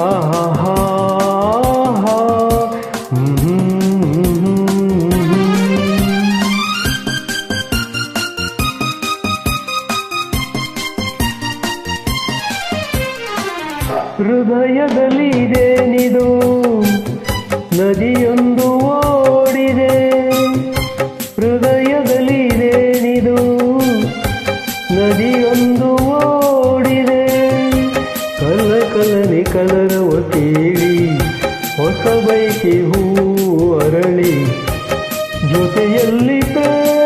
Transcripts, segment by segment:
ಆಹಾ ಹೃದಯದಲ್ಲಿದೇನಿದು ನದಿಯೊಂದು ಕಲನೆ ಕಲರವ ಕೇಳಿ ಹೊಸ ಬೈಕೆ ಹೂ ಅರಳಿ ಜೊತೆಯಲ್ಲಿ ಪ್ರೇಮ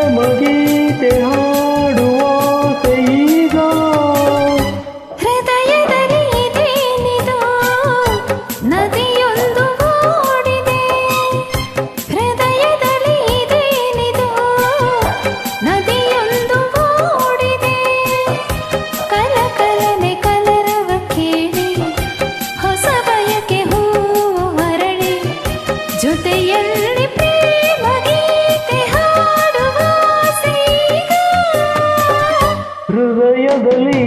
dele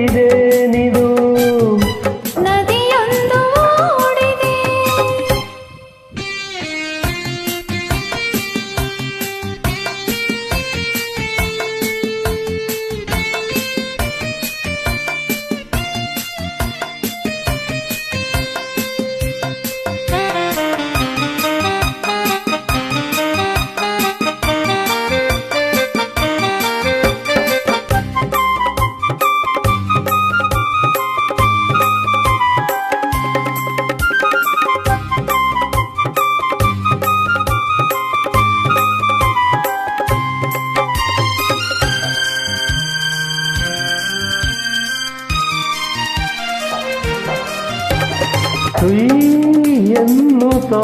ಎನ್ನುತ್ತಾ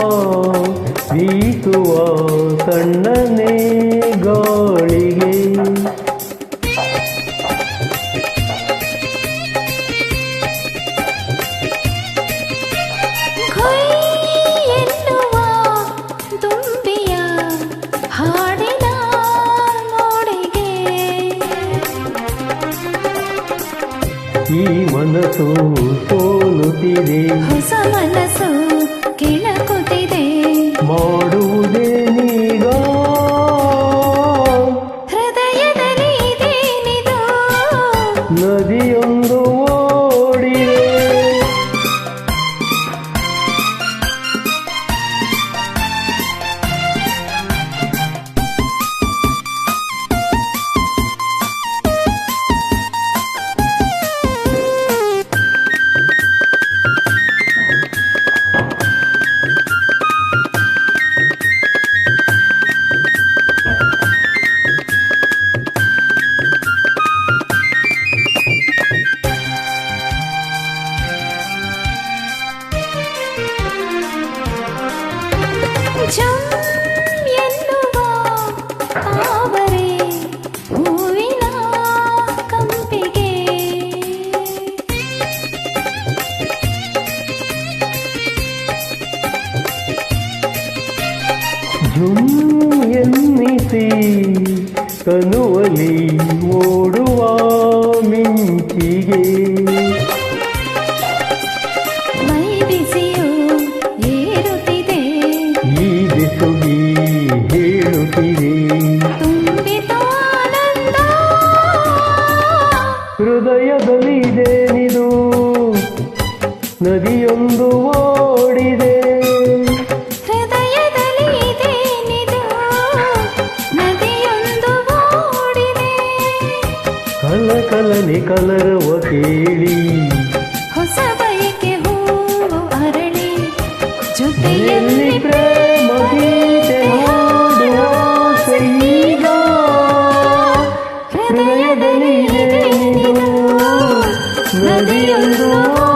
ಬೀಸುವ ತಣ್ಣನೆ ಈ ಮನಸ್ಸು ಸೋಲುತ್ತಿದೆ ಹೊಸ ಮನಸ್ಸು ಕೆಳಕುತ್ತಿದೆ ಮಾಡುವುದೇ ನೀಗ ಹೃದಯದಲ್ಲಿ ಇದೇನಿದು ನದಿಯೊಂದು ಎನ್ನಿಸಿ ತನುವಲಿ ಓಡುವ ಮಿಂಚಿಗೆ ಹೃದಯದಲ್ಲಿ ಇದೇನಿದು ನದಿಯೊಂದು ಓಡಿದೆ. ಕಲ ಕಲನೆ ಕಲರವ ಕೇಳಿ. ಹೊಸ ಬಯಕೆ ಹೂವು ಅರಳಿ. ಜೊತೆಯಲ್ಲಿ ಪ್ರೇಮ ಗೀತೆ ಹೃದಯದಲ್ಲಿ 那里有什么